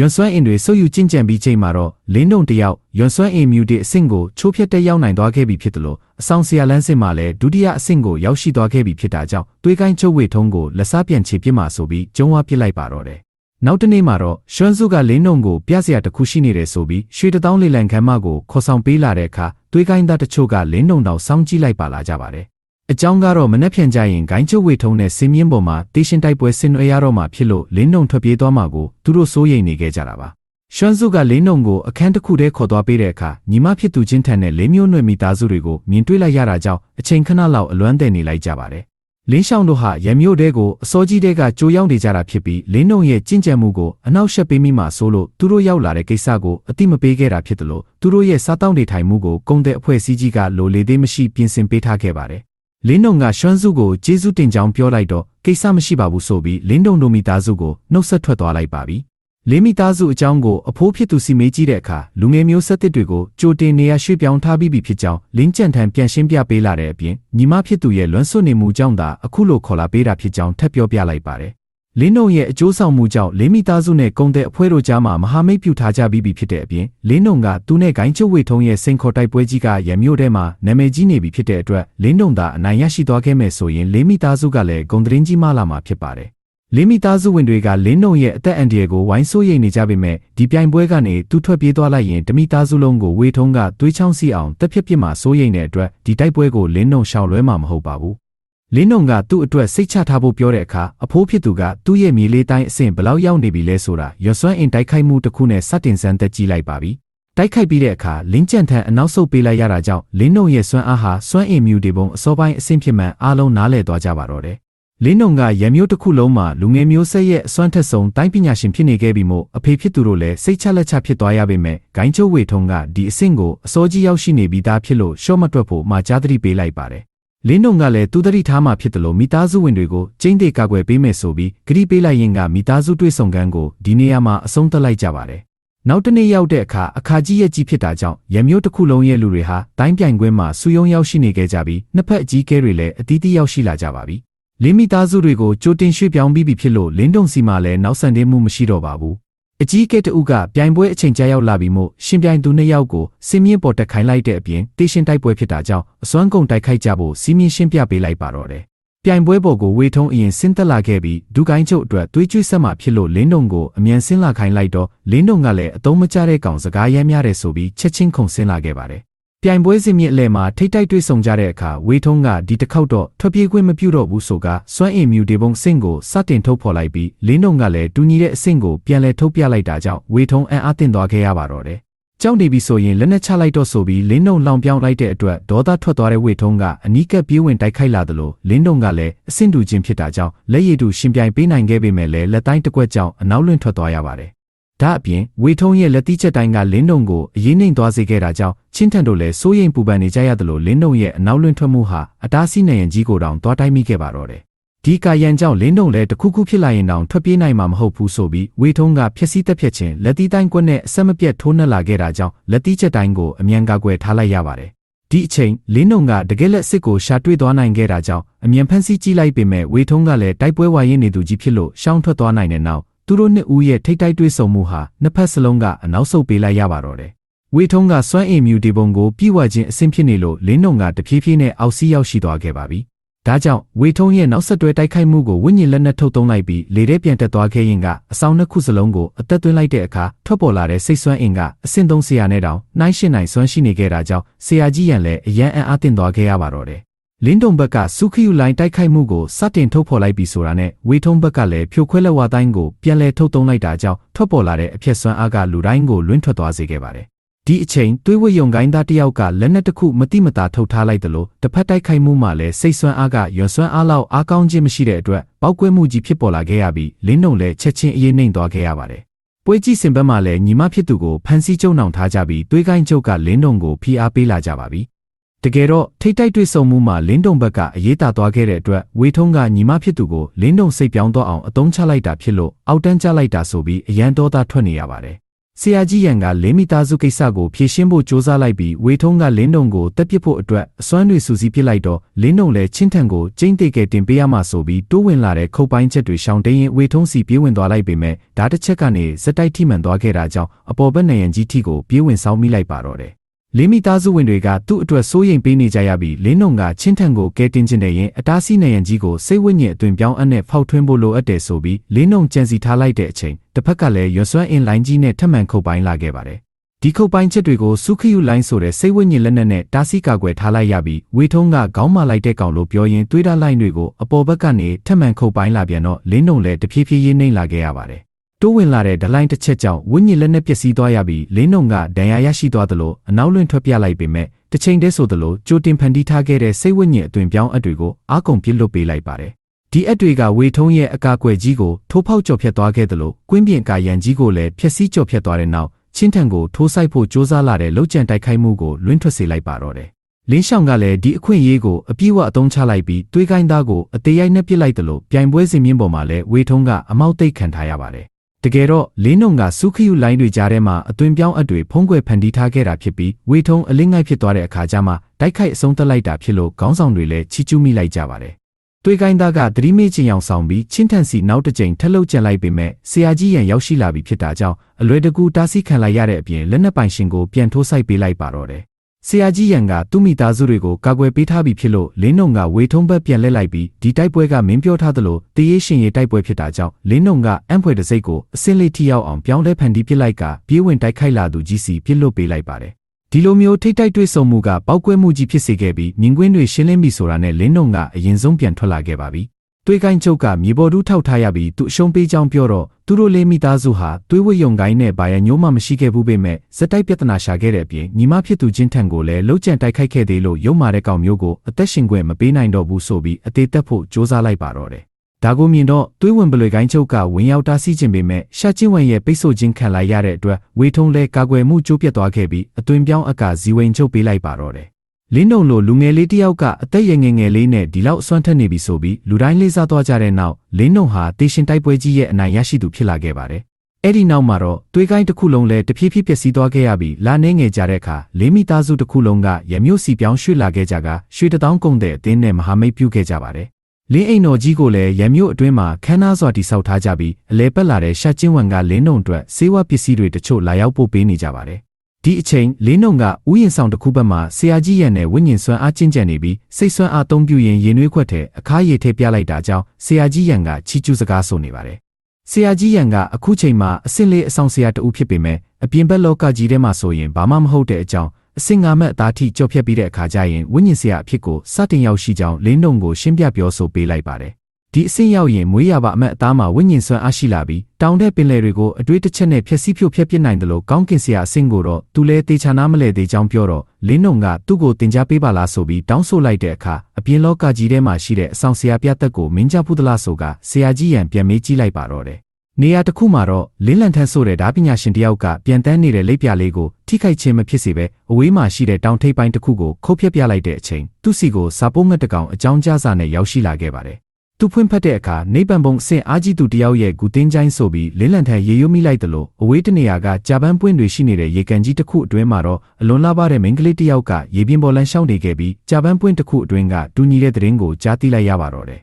ရွန်စွမ်းအင်တွေဆုပ်ယူကျင့်ကြံပြီးချိန်မှာတော့လင်းတုံတယောက်ရွန်စွမ်းအင်မြူတေအဆင့်ကိုချိုးဖျက်တက်ရောက်နိုင်သွားခဲ့ပြီဖြစ်တယ်လို့အဆောင်ဆရာလန်းစစ်မှလည်းဒုတိယအဆင့်ကိုရောက်ရှိသွားခဲ့ပြီဖြစ်တာကြောင့်တွေးကိုင်းချုပ်ဝေထုံးကိုလက်စားပြန်ချေပစ်မှာဆိုပြီးကျုံးဝပစ်လိုက်ပါတော့တယ်။နောက်တနေ့မှာတော့ရွှန်းစုကလင်းတုံကိုပြစရာတစ်ခုရှိနေတယ်ဆိုပြီးရွှေတထောင်းလေလံခမ်းမကိုခေါ်ဆောင်ပေးလာတဲ့အခါတွေးကိုင်းသားတချို့ကလင်းတုံတောင်စောင်းကြည့်လိုက်ပါလာကြပါတယ်။ အကြောင်းကတော့မနှက်ဖြန်ကြရင်ဂိုင်းချုပ်ဝေထုံးနဲ့စင်းမြင့်ပေါ်မှာတေးရှင်တိုက်ပွဲဆင်နွှဲရတော့မှာဖြစ်လို့လင်းတုံထွက်ပြေးသွားမှာကိုသူတို့စိုးရိမ်နေခဲ့ကြတာပါ။ရွှန်းစုကလင်းတုံကိုအခန်းတစ်ခုထဲခေါ်သွားပေးတဲ့အခါညီမဖြစ်သူချင်းထန်တဲ့လေးမျိုးနွယ်မိသားစုတွေကိုမြင်တွေ့လိုက်ရတာကြောင့်အချိန်ခဏလောက်အလွမ်းတည်နေလိုက်ကြပါတယ်။လင်းရှောင်းတို့ဟာရမျိုးတဲကိုအစောကြီးတဲကကြိုးရောက်နေကြတာဖြစ်ပြီးလင်းတုံရဲ့ကြင်ကြံမှုကိုအနောက်ရှက်ပေးမိမှဆိုလို့သူတို့ရောက်လာတဲ့ကိစ္စကိုအတိမပေးခဲ့တာဖြစ်တယ်လို့သူတို့ရဲ့စားတောင်းနေထိုင်မှုကိုကုံတဲ့အဖွဲ့အစည်းကြီးကလိုလေသေးမရှိပြင်ဆင်ပေးထားခဲ့ပါတယ်။ လင်းတုံကရွှန်းစုကိုကျေးဇူးတင်ကြောင်းပြောလိုက်တော့ကိစ္စမရှိပါဘူးဆိုပြီးလင်းတုံတို့မိသားစုကိုနှုတ်ဆက်ထွက်သွားလိုက်ပါပြီ။လေးမိသားစုအကြောင်းကိုအဖိုးဖြစ်သူစီမေးကြည့်တဲ့အခါလူငယ်မျိုးဆက်သစ်တွေကိုကြိုတင်နေရရွှေ့ပြောင်းထားပြီးပြီဖြစ်ကြောင်းလင်းကြံထံပြန်ရှင်းပြပေးလာတဲ့အပြင်ညီမဖြစ်သူရဲ့လွမ်းဆွနေမှုကြောင့်သာအခုလိုခေါ်လာပေးတာဖြစ်ကြောင်းထပ်ပြောပြလိုက်ပါတယ်။ လင်းတို့ရဲ့အကျိုးဆောင်မှုကြောင့်လေးမိသားစုနဲ့ကုံတဲ့အဖွဲတို့ကြားမှာမဟာမိတ်ပြုထားကြပြီးပြီဖြစ်တဲ့အပြင်လင်းတို့ကသူနဲ့ဂိုင်းချုပ်ဝေထုံးရဲ့စိန်ခေါ်တိုက်ပွဲကြီးကရမျိုးထဲမှာနာမည်ကြီးနေပြီဖြစ်တဲ့အတွက်လင်းတို့သာအနိုင်ရရှိသွားခဲ့မယ်ဆိုရင်လေးမိသားစုကလည်းဂုံသတင်းကြီးမှလာမှာဖြစ်ပါတယ်။လင်းမိသားစုဝင်တွေကလင်းနှုံရဲ့အသက်အန္တရာယ်ကိုဝိုင်းဆိုးရိမ်နေကြပေမဲ့ဒီပြိုင်ပွဲကနေသူထွက်ပြေးသွားလိုက်ရင်တမိသားစုလုံးကိုဝေထုံးကသွေးချောင်းစီအောင်တက်ဖြစ်ဖြစ်မှဆိုးရိမ်တဲ့အတွက်ဒီတိုက်ပွဲကိုလင်းနှုံရှောင်လွဲမှာမဟုတ်ပါဘူး။ လင်းနှုံကသူ့အတွက်စိတ်ချထားဖို့ပြောတဲ့အခါအဖိုးဖြစ်သူကသူ့ရဲ့မြေလေးတိုင်းအဆင့်ဘလောက်ရောက်နေပြီလဲဆိုတာရွှစွမ်းအင်တိုက်ခိုက်မှုတစ်ခုနဲ့စတင်စမ်းသက်ကြည့်လိုက်ပါပြီ။တိုက်ခိုက်ပြီးတဲ့အခါလင်းကြံထန်အနောက်ဆုတ်ပေးလိုက်ရတာကြောင့်လင်းနှုံရဲ့စွမ်းအားဟာစွမ်းအင်မြူတွေပုံအစောပိုင်းအဆင့်ဖြစ်မှန်အားလုံးနားလည်သွားကြပါတော့တယ်။လင်းနှုံကရံမျိုးတစ်ခုလုံးမှာလူငယ်မျိုးဆက်ရဲ့အစွမ်းထက်ဆုံးတိုင်းပညာရှင်ဖြစ်နေခဲ့ပြီမို့အဖေဖြစ်သူတို့လည်းစိတ်ချလက်ချဖြစ်သွားရပေမဲ့ဂိုင်းချိုးဝေထုံကဒီအဆင့်ကိုအစောကြီးရောက်ရှိနေပြီးသားဖြစ်လို့ရှော့မတွက်ဖို့မှာကြားသတိပေးလိုက်ပါတယ်။ လင်းနှုံကလည်းသူသတိထားမှဖြစ်တယ်လို့မိသားစုဝင်တွေကိုကျင်းသေးကာကွယ်ပေးမယ်ဆိုပြီးဂရိပေးလိုက်ရင်ကမိသားစုတွေ့ဆုံကန်းကိုဒီနေရာမှာအဆုံးသတ်လိုက်ကြပါတယ်။နောက်တနေ့ရောက်တဲ့အခါအခါကြီးရဲ့ကြီးဖြစ်တာကြောင့်ရမျိုးတစ်ခုလုံးရဲ့လူတွေဟာတိုင်းပြိုင်ကွင်းမှာစူယုံရောက်ရှိနေခဲ့ကြပြီးနှစ်ဖက်အကြီးကဲတွေလည်းအသီးသီးရောက်ရှိလာကြပါပြီ။လင်းမိသားစုတွေကိုကြိုတင်ရွှေ့ပြောင်းပြီးပြီဖြစ်လို့လင်းတုံစီမှာလည်းနောက်ဆန်တင်းမှုမရှိတော့ပါဘူး။ အကြီးကဲတဦးကပြိုင်ပွဲအချိန်ကြာရောက်လာပြီးမို့ရှင်ပြိုင်သူနှစ်ယောက်ကိုစင်းမြင့်ပေါ်တက်ခိုင်းလိုက်တဲ့အပြင်တေးရှင်တိုက်ပွဲဖြစ်တာကြောင့်အစွမ်းကုန်တိုက်ခိုက်ကြဖို့စီးမြင့်ရှင်းပြပေးလိုက်ပါတော့တယ်။ပြိုင်ပွဲပေါ်ကိုဝေထုံးအရင်ဆင်းသက်လာခဲ့ပြီးဒုကိုင်းချုပ်အတွက်သွေးကြွေးဆက်မှဖြစ်လို့လင်းတုံကိုအမြန်ဆင်းလာခိုင်းလိုက်တော့လင်းတုံကလည်းအတုံးမကျတဲ့ကောင်စကားရဲများတယ်ဆိုပြီးချက်ချင်းခုန်ဆင်းလာခဲ့ပါတယ်။ ပြိုင်ပွဲစဉ်မြင့်အလဲမှာထိတ်တိုက်တွေ့ဆုံကြတဲ့အခါဝေထုံးကဒီတစ်ခေါက်တော့ထွက်ပြေးခွင့်မပြုတော့ဘူးဆိုကစွမ်းအင်မြူဒီပုံစင့်ကိုစတင်ထုတ်ဖော်လိုက်ပြီးလင်းတုံကလည်းတူညီတဲ့အဆင့်ကိုပြန်လဲထုတ်ပြလိုက်တာကြောင့်ဝေထုံးအံ့အားသင့်သွားခဲ့ရပါတော့တယ်။ကြောက်နေပြီဆိုရင်လက်နဲ့ချလိုက်တော့ဆိုပြီးလင်းတုံလောင်ပြောင်းလိုက်တဲ့အတွက်ဒေါသထွက်သွားတဲ့ဝေထုံးကအနီးကပ်ပြေးဝင်တိုက်ခိုက်လာသလိုလင်းတုံကလည်းအဆင့်တူချင်းဖြစ်တာကြောင့်လက်ရည်တူရှင်ပြိုင်ပေးနိုင်ခဲ့ပေမဲ့လည်းလက်တိုင်းတစ်ကွက်ကြောင့်အနောက်လွင့်ထွက်သွားရပါတယ်။ ဒါအပြင်ဝေထုံးရဲ့လက်တိချက်တိုင်းကလင်းတုံကိုအရေးနှိမ်သွားစေခဲ့တာကြောင့်ချင်းထန်တို့လည်းစိုးရိမ်ပူပန်နေကြရသလိုလင်းတုံရဲ့အနောက်လွင့်ထွက်မှုဟာအတားဆီးနိုင်ရင်ကြီးကိုတောင်သွားတိုက်မိခဲ့ပါတော့တယ်။ဒီကာယံကြောင့်လင်းတုံလည်းတခုခုဖြစ်လာရင်တောင်ထွက်ပြေးနိုင်မှာမဟုတ်ဘူးဆိုပြီးဝေထုံးကဖျက်ဆီးတက်ဖြတ်ခြင်းလက်တီးတိုင်းကွက်နဲ့အဆက်မပြတ်ထိုးနှက်လာခဲ့တာကြောင့်လက်တီးချက်တိုင်းကိုအမြန်ကာကွယ်ထားလိုက်ရပါတယ်။ဒီအချိန်လင်းတုံကတကယ်လက်စစ်ကိုရှာတွေ့သွားနိုင်ခဲ့တာကြောင့်အမြန်ဖမ်းဆီးကြည့်လိုက်ပေမဲ့ဝေထုံးကလည်းတိုက်ပွဲဝါရင်နေသူကြီးဖြစ်လို့ရှောင်းထွက်သွားနိုင်တဲ့နောက် သူတို့နှစ်ဦးရဲ့ထိတ်တိုက်တွေ့ဆုံမှုဟာနှစ်ဖက်စလုံးကအနောက်ဆုတ်ပေးလိုက်ရပါတော့တယ်။ဝေထုံးကစွမ်းအင်မြူဒီပုံကိုပြည့်ဝခြင်းအဆင့်ဖြစ်နေလို့လင်းတုံကတဖြည်းဖြည်းနဲ့အောက်စီးရောက်ရှိသွားခဲ့ပါပြီ။ဒါကြောင့်ဝေထုံးရဲ့နောက်ဆက်တွဲတိုက်ခိုက်မှုကိုဝိညာဉ်လက်နက်ထုတ်သုံးလိုက်ပြီးလေထဲပြန်တက်သွားခဲ့ရင်ကအဆောင်နှစ်ခုစလုံးကိုအသက်သွင်းလိုက်တဲ့အခါထွက်ပေါ်လာတဲ့စိတ်ဆွမ်းအင်ကအဆင့်သုံးဆရာနဲ့တောင်နှိုင်းရှင်နိုင်စွမ်းရှိနေခဲ့တာကြောင့်ဆရာကြီးရန်လည်းအယံအံ့အားသင့်သွားခဲ့ရပါတော့တယ်။ လင်းတုံဘက်ကစုခယူလိုင်းတိုက်ခိုက်မှုကိုစတင်ထုတ်ဖော်လိုက်ပြီးဆိုတာနဲ့ဝေထုံးဘက်ကလည်းဖြိုခွဲလက်ဝါတိုင်းကိုပြန်လည်ထုတ်သုံးလိုက်တာကြောင့်ထွက်ပေါ်လာတဲ့အဖြစ်စွမ်းအားကလူတိုင်းကိုလွင့်ထွက်သွားစေခဲ့ပါတယ်။ဒီအချိန်သွေးဝယုံကိုင်းသားတယောက်ကလက်နက်တစ်ခုမတိမတာထုတ်ထားလိုက်တယ်လို့တစ်ဖက်တိုက်ခိုက်မှုမှလည်းစိတ်ဆွမ်းအားကရွန်ဆွမ်းအားလောက်အားကောင်းခြင်းမရှိတဲ့အတွက်ပောက်ကွဲမှုကြီးဖြစ်ပေါ်လာခဲ့ရပြီးလင်းနှုံလည်းချက်ချင်းအေးနှိမ်သွားခဲ့ရပါတယ်။ပွဲကြည့်စင်ဘက်မှာလည်းညီမဖြစ်သူကိုဖန်ဆီးကျုံနှောင်ထားကြပြီးသွေးကိုင်းချုပ်ကလင်းနှုံကိုဖိအားပေးလာကြပါပြီ။ တကယ်တော့ထိတ်တိုက်တွေ့ဆုံမှုမှာလင်းတုံဘက်ကအရေးတာသွားခဲ့တဲ့အတွက်ဝေထုံးကညီမဖြစ်သူကိုလင်းတုံစိတ်ပြောင်းတော့အောင်အတုံးချလိုက်တာဖြစ်လို့အောက်တန်းချလိုက်တာဆိုပြီးအရန်တော်သားထွက်နေရပါတယ်ဆရာကြီးရန်ကလင်းမိသားစုကိစ္စကိုဖြေရှင်းဖို့ကြိုးစားလိုက်ပြီးဝေထုံးကလင်းနှုံကိုတက်ပစ်ဖို့အတွက်အစွမ်းတွေစူးစီးပစ်လိုက်တော့လင်းနှုံလည်းချင်းထန်ကိုကျင်းတိတ်ကဲတင်ပေးရမှဆိုပြီးတိုးဝင်လာတဲ့ခုတ်ပိုင်းချက်တွေရှောင်တိန်ရင်ဝေထုံးစီပြေးဝင်သွားလိုက်ပေမဲ့ဓာတ်တစ်ချက်ကနေစက်တိုက်ထိမှန်သွားခဲ့တာကြောင့်အပေါ်ဘက်နေရန်ကြီးထီကိုပြေးဝင်ဆောင်မိလိုက်ပါတော့တယ် လင်းမိသားစုဝင်တွေကသူ့အတွက်စိုးရိမ်ပေးနေကြရပြီးလင်းနှုံကချင်းထန်ကိုကဲတင်ခြင်းတဲ့ရင်အတားဆီးနေရန်ကြီးကိုစိတ်ဝိညာဉ်အသွင်ပြောင်းအပ်နဲ့ဖောက်ထွင်းဖို့လိုအပ်တယ်ဆိုပြီးလင်းနှုံကြံစီထားလိုက်တဲ့အချိန်တစ်ဖက်ကလည်းရွှစွမ်းအင်လိုင်းကြီးနဲ့ထပ်မံခုတ်ပိုင်းလာခဲ့ပါတယ်ဒီခုတ်ပိုင်းချက်တွေကိုစုခယူလိုင်းဆိုတဲ့စိတ်ဝိညာဉ်လက်နက်နဲ့တားဆီးကာကွယ်ထားလိုက်ရပြီးဝေထုံးကခေါင်းမာလိုက်တဲ့ကောင်လို့ပြောရင်တွေးထားလိုက်တွေကိုအပေါ်ဘက်ကနေထပ်မံခုတ်ပိုင်းလာပြန်တော့လင်းနှုံလည်းတဖြည်းဖြည်းရင်းနှိမ့်လာခဲ့ရပါတယ် တိုးဝင်လာတဲ့ဒလိုင်းတစ်ချက်ကြောင့်ဝိညာဉ်လက်နဲ့ပျက်စီးသွားရပြီးလင်းနှုံကဒဏ်ရာရရှိသွားသလိုအနောက်လွင်ထွက်ပြလိုက်ပေမဲ့တစ်ချိန်တည်းဆိုသလိုကြိုတင်ဖန်တီးထားခဲ့တဲ့စိတ်ဝိညာဉ်အသွင်ပြောင်းအပ်တွေကိုအာကုန်ပြစ်လွတ်ပေးလိုက်ပါတယ်ဒီအပ်တွေကဝေထုံးရဲ့အကာအကွယ်ကြီးကိုထိုးဖောက်ကျော်ဖြတ်သွားခဲ့သလိုကွင်းပြင်ကာရန်ကြီးကိုလည်းဖျက်ဆီးကျော်ဖြတ်သွားတဲ့နောက်ချင်းထန်ကိုထိုးဆိုင်ဖို့ကြိုးစားလာတဲ့လှုပ်ကြံတိုက်ခိုက်မှုကိုလွင့်ထွက်စေလိုက်ပါတော့တယ်လင်းရှောင်ကလည်းဒီအခွင့်အရေးကိုအပြည့်အဝအသုံးချလိုက်ပြီးတွေးကိုင်းသားကိုအသေးရိုက်နဲ့ပစ်လိုက်တယ်လို့ပြိုင်ပွဲစင်မြင့်ပေါ်မှာလည်းဝေထုံးကအမောက်တိတ်ခံထားရပါတယ် တကယ်တော့လင်းနှုံကစုခယူလိုင်းတွေကြားထဲမှာအသွင်ပြောင်းအပ်တွေဖုံးကွယ်ဖန်တီးထားခဲ့တာဖြစ်ပြီးဝေထုံအလင်းငိုက်ဖြစ်သွားတဲ့အခါကျမှတိုက်ခိုက်အဆုံးသတ်လိုက်တာဖြစ်လို့ခေါင်းဆောင်တွေလည်းချီကျူးမိလိုက်ကြပါတယ်။တွေးကိုင်းသားကသတိမေ့ချင်အောင်ဆောင်ပြီးချင်းထန်စီနောက်တစ်ကြိမ်ထက်လုတ်ကျန်လိုက်ပေမဲ့ဆရာကြီးရန်ရောက်ရှိလာပြီဖြစ်တာကြောင့်အလွယ်တကူတားဆီးခံလိုက်ရတဲ့အပြင်လက်နက်ပိုင်ရှင်ကိုပြန်ထိုးဆိုင်ပေးလိုက်ပါတော့တယ်။ ဆရာကြီးရန်ကသူ့မိသားစုတွေကိုကာကွယ်ပေးထားပြီဖြစ်လို့လင်းနှုံကဝေထုံးဘက်ပြန်လှည့်လိုက်ပြီးဒီတိုက်ပွဲကမင်းပြောထားသလိုတရေရှင်ရေတိုက်ပွဲဖြစ်တာကြောင့်လင်းနှုံကအံ့ဖွယ်တစိတ်ကိုအစင်းလေးထိရောက်အောင်ပြောင်းလဲဖန်တီးပစ်လိုက်ကပြေးဝင်တိုက်ခိုက်လာသူကြီးစီပြစ်လွတ်ပေးလိုက်ပါတယ်။ဒီလိုမျိုးထိတ်တိုက်တွေ့ဆုံမှုကပောက်ကွဲမှုကြီးဖြစ်စေခဲ့ပြီးမြင်ကွင်းတွေရှင်းလင်းပြီဆိုတာနဲ့လင်းနှုံကအရင်ဆုံးပြန်ထွက်လာခဲ့ပါပြီ။ တွေးကိုင်းချုပ်ကမြေပေါ်တူးထောက်ထားရပြီးသူအရှုံးပေးကြောင်းပြောတော့သူတို့လေးမိသားစုဟာတွေးဝတ်ယုံကိုင်းနဲ့ဘာရညိုးမှမရှိခဲ့ဘူးပေမဲ့ဇက်တိုက်ပြဿနာရှာခဲ့တဲ့အပြင်ညီမဖြစ်သူချင်းထန်ကိုလည်းလှုပ်ကြံတိုက်ခိုက်ခဲ့သေးလို့ရုံမာတဲ့ကောင်မျိုးကိုအသက်ရှင်ခွင့်မပေးနိုင်တော့ဘူးဆိုပြီးအသေးသက်ဖို့စ조사လိုက်ပါတော့တယ်။ဒါကိုမြင်တော့တွေးဝင်ပလွေကိုင်းချုပ်ကဝင်ရောက်တားဆီးခြင်းပေမဲ့ရှာချင်းဝင်ရဲ့ပိတ်ဆို့ခြင်းခံလိုက်ရတဲ့အတွက်ဝေထုံးလဲကာကွယ်မှုကျိုးပြတ်သွားခဲ့ပြီးအသွင်ပြောင်းအကဇီဝင်ချုပ်ပေးလိုက်ပါတော့တယ် လင်းနှုံလိုလူငယ်လေးတစ်ယောက်ကအသက်ရငယ်ငယ်လေးနဲ့ဒီလောက်အစွမ်းထက်နေပြီဆိုပြီးလူတိုင်းလေးစားသွားကြတဲ့နောက်လင်းနှုံဟာတေရှင်တိုက်ပွဲကြီးရဲ့အနိုင်ရရှိသူဖြစ်လာခဲ့ပါတယ်။အဲ့ဒီနောက်မှာတော့တွေးကိုင်းတစ်ခုလုံးလည်းတဖြည်းဖြည်းပျက်စီးသွားခဲ့ရပြီးလာနေငယ်ကြတဲ့အခါလေးမိသားစုတစ်ခုလုံးကရမျိုးစီပြောင်းရွှေ့လာခဲ့ကြကရွှေတထောင်းကုန်တဲ့အတင်းနဲ့မဟာမိတ်ပြုခဲ့ကြပါတယ်။လင်းအိမ်တော်ကြီးကိုလည်းရမျိုးအတွင်းမှာခန်းနာစွာတိဆောက်ထားကြပြီးအလဲပက်လာတဲ့ရှာချင်းဝန်ကလင်းနှုံအတွက်စေဝါပစ္စည်းတွေတချို့လာရောက်ပို့ပေးနေကြပါတယ် ဒီအချိန်လေးနှုံကဥယျင်ဆောင်တစ်ခုဘက်မှာဆရာကြီးရန်နဲ့ဝိညာဉ်စွမ်းအားကျင့်ကြံနေပြီးစိတ်စွမ်းအားသုံးပြုရင်ရင်နှွေးခွက်ထဲအခါရည်ထဲပြလိုက်တာကြောင့်ဆရာကြီးရန်ကချီကျူးစကားဆိုနေပါတယ်။ဆရာကြီးရန်ကအခုချိန်မှာအစ်စ်လေးအဆောင်ဆရာတဦးဖြစ်ပေမဲ့အပြင်ဘက်လောကကြီးထဲမှာဆိုရင်ဘာမှမဟုတ်တဲ့အကြောင်းအစင်ငါမက်အသားထိကြော့ဖြတ်ပြီးတဲ့အခါကျရင်ဝိညာဉ်ဆရာအဖြစ်ကိုစတင်ရောက်ရှိကြောင်းလင်းနှုံကိုရှင်းပြပြောဆိုပေးလိုက်ပါတယ် ဒီအဆင့်ရောက်ရင်မွေးရပါအမတ်အသားမှာဝိညာဉ်စွမ်းအားရှိလာပြီးတောင်တဲ့ပင်လယ်တွေကိုအတွေ့တစ်ချက်နဲ့ဖျက်ဆီးဖြိုဖျက်ပစ်နိုင်တယ်လို့ကောင်းကင်ဆရာအဆင့်ကိုတော့သူလဲတေချာနာမလဲသေးကြောင်းပြောတော့လင်းနှုံကသူ့ကိုတင် जा ပေးပါလားဆိုပြီးတောင်းဆိုလိုက်တဲ့အခါအပြင်လောကကြီးထဲမှာရှိတဲ့အဆောင်ဆရာပြတ်သက်ကိုမင်းကြဖုဒလားဆိုကဆရာကြီးရန်ပြန်မေးကြည့်လိုက်ပါတော့တယ်နေရာတစ်ခုမှာတော့လင်းလန်ထန်းဆိုတဲ့ဓာပညာရှင်တယောက်ကပြန်တန်းနေတဲ့လက်ပြလေးကိုထိခိုက်ခြင်းမဖြစ်စေဘဲအဝေးမှာရှိတဲ့တောင်ထိပ်ပိုင်းတစ်ခုကိုခုတ်ဖြတ်ပြလိုက်တဲ့အချိန်သူ့စီကိုစာပိုးငတ်တကောင်အကြောင်းကြားစာနဲ့ရောက်ရှိလာခဲ့ပါတယ် သူဖွင့်ဖတ်တဲ့အခါနေပန်ပုံအဆင့်အားကြီးသူတယောက်ရဲ့ဂူတင်းချိုင်းဆိုပြီးလင်းလန်ထန်ရေယိုမိလိုက်တယ်လို့အဝေးတနေရာကဂျပန်ပွင့်တွေရှိနေတဲ့ရေကန်ကြီးတစ်ခုအတွင်းမှာတော့အလွန်လာပါတဲ့မိန်းကလေးတယောက်ကရေပြင်ပေါ်လန်ရှောင်းနေခဲ့ပြီးဂျပန်ပွင့်တစ်ခုအတွင်းကတူညီတဲ့သတင်းကိုကြားသိလိုက်ရပါတော့တယ်